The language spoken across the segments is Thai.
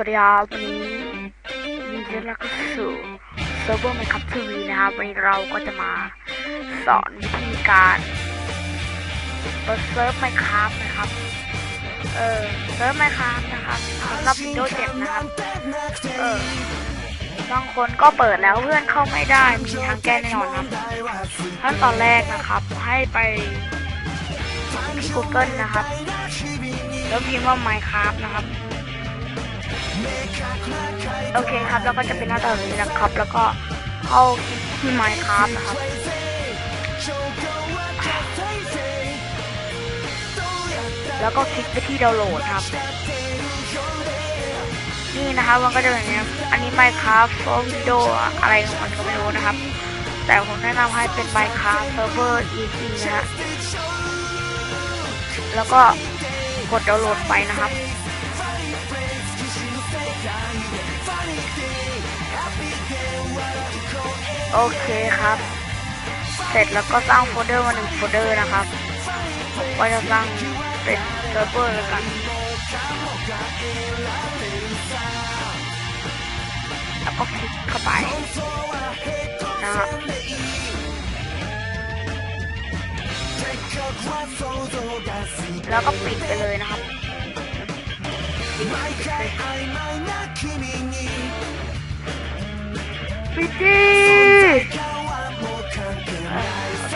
วัสดีครับวันนี้ยินดีต้อนรับสู่เซิร์ฟเวอร์ไมคัพทีวีนะครับวันนี้เราก็จะมาสอนวิธีการเปิดเซิร์ฟไมคัพนะครับเออเซิร์ฟไมคัพนะครับสำหรับ Windows 7นะครับเออบางคนก็เปิดแล้วเพื่อนเข้าไม่ได้มีทางแก้แน่นอนครับขั้นตอนแรกนะครับ ให้ไปที่ Google นะครับ แล้วพิมพ์ว่า Minecraft นะครับ โอเคครับแล้วก็จะเป็นหน้าตาแบบนี้นะครับ แล้วก็เข้าที่ Minecraft นะครับแล้วก็คลิกไปที่ดาวน์โหลดครับ นี่นะครับมันก็จะแบบนี้ครับอันนี้ Minecraft for Windows อะไรของมันก็ไม่รู้นะครับ แต่ผมแนะนำให้เป็น Minecraft Server EC นะฮะแล้วก็กดดาวน์โหลดไปนะครับ โอเคครับ เสร็จแล้วก็สร้างโฟลเดอร์มาหนึ่งโฟลเดอร์นะครับผมก็จะสร้างเป็นเซิร์ฟเวอร์แล้วกันแล้วก็คลิกเข้าไปนะครับแล้วก็ปิดไปเลยนะครับ ปิดดิเออโอเค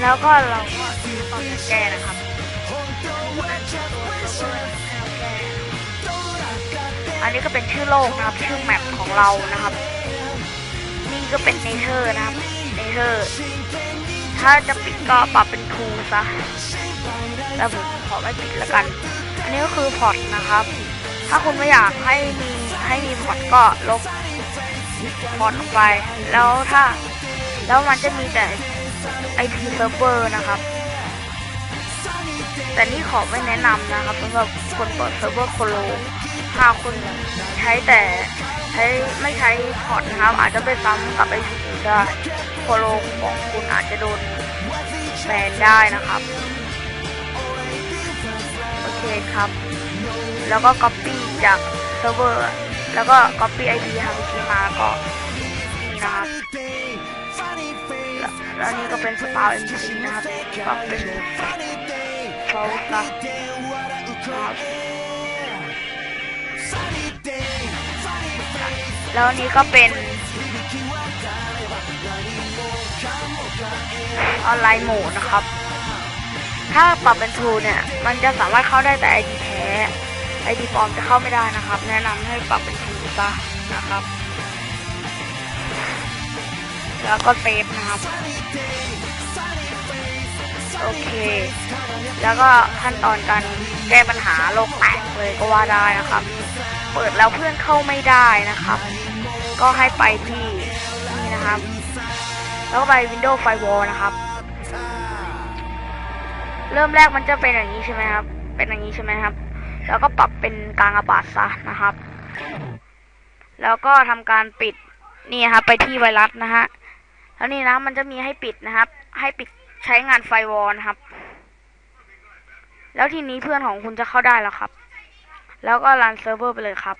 แล้วก็เราก็ต้องแก้นะครับอันนี้ก็เป็นชื่อโลกนะครับ ชื่อแมปของเรานะครับ นี่ก็เป็นเนเธอร์นะครับเนเธอร์ถ้าจะปิดก็ปรับเป็นทูซะแล้วผมขอไม่ปิดแล้วกัน อันนี้ก็คือพอร์ตนะครับ ถ้าคุณไม่อยากให้มีให้มีพอร์ตก็ลบพอร์ตออกไป แล้วถ้าแล้วมันจะมีแต่ IP server นะครับ แต่นี่ขอไม่แนะนำนะครับสำหรับคนเปิดเซิร์ฟเวอร์โคโลถ้าคุณใช้แต่ใช้ไม่ใช้พอร์ตนะครับ อาจจะไปซ้ำกับ IP อื่นได้โคโลของคุณอาจจะโดนแบนได้นะครับ โอเครับ แล้วก็ copy จากเซิร์ฟเวอร์ แล้วก็ copy IP ทำทีมาก็นี่นะครับแล้วนี่ก็เป็นสปาว MC นะครับก็เป็นโฟลซ์นะครับแล้วนนี้ก็เป็นออนไลน์โหมดนะครับ ถ้าปรับเป็นทูเนี่ย มันจะสามารถเข้าได้แต่ ID แท้ ID ปลอมจะเข้าไม่ได้นะครับ แนะนำให้ปรับเป็นทูซะนะครับ แล้วก็เซฟนะครับ โอเค แล้วก็ขั้นตอนการแก้ปัญหาโลกแตกเลยก็ว่าได้นะครับ เปิดแล้วเพื่อนเข้าไม่ได้นะครับ ก็ให้ไปที่นี่นะครับ แล้วก็ไป Windows Firewall นะครับ เริ่มแรกมันจะเป็นอย่างนี้ใช่ไหมครับ เป็นอย่างนี้ใช่ไหมครับ แล้วก็ปรับเป็นกลางอากาศซะนะครับ แล้วก็ทำการปิดนี่ครับไปที่ไวรัสนะฮะ แล้วนี่นะมันจะมีให้ปิดนะครับ ให้ปิดใช้งานไฟวอลนะครับ แล้วทีนี้เพื่อนของคุณจะเข้าได้แล้วครับ แล้วก็รันเซิร์ฟเวอร์ไปเลยครับ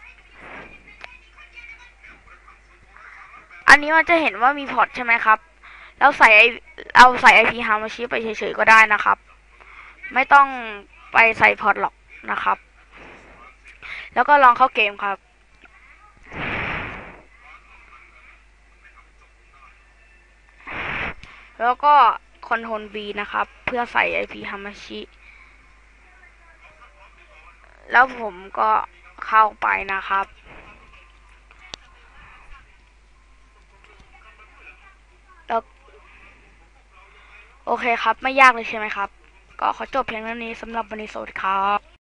อันนี้มันจะเห็นว่ามีพอร์ตใช่ไหมครับ แล้วใส่ไอเอาใส่ IP h a r m a c h i ไปเฉยๆก็ได้นะครับ ไม่ต้องไปใส่พอร์ตหรอกนะครับ แล้วก็ลองเข้าเกมครับ แล้วก็คอนโทรล B นะครับ เพื่อใส่ IP h a m a c h i แล้วผมก็เข้าไปนะครับ แล้วโอเคครับ ไม่ยากเลยใช่ไหมครับ ก็ขอจบเพียงเท่านี้สำหรับวันนี้สวัสดีครับ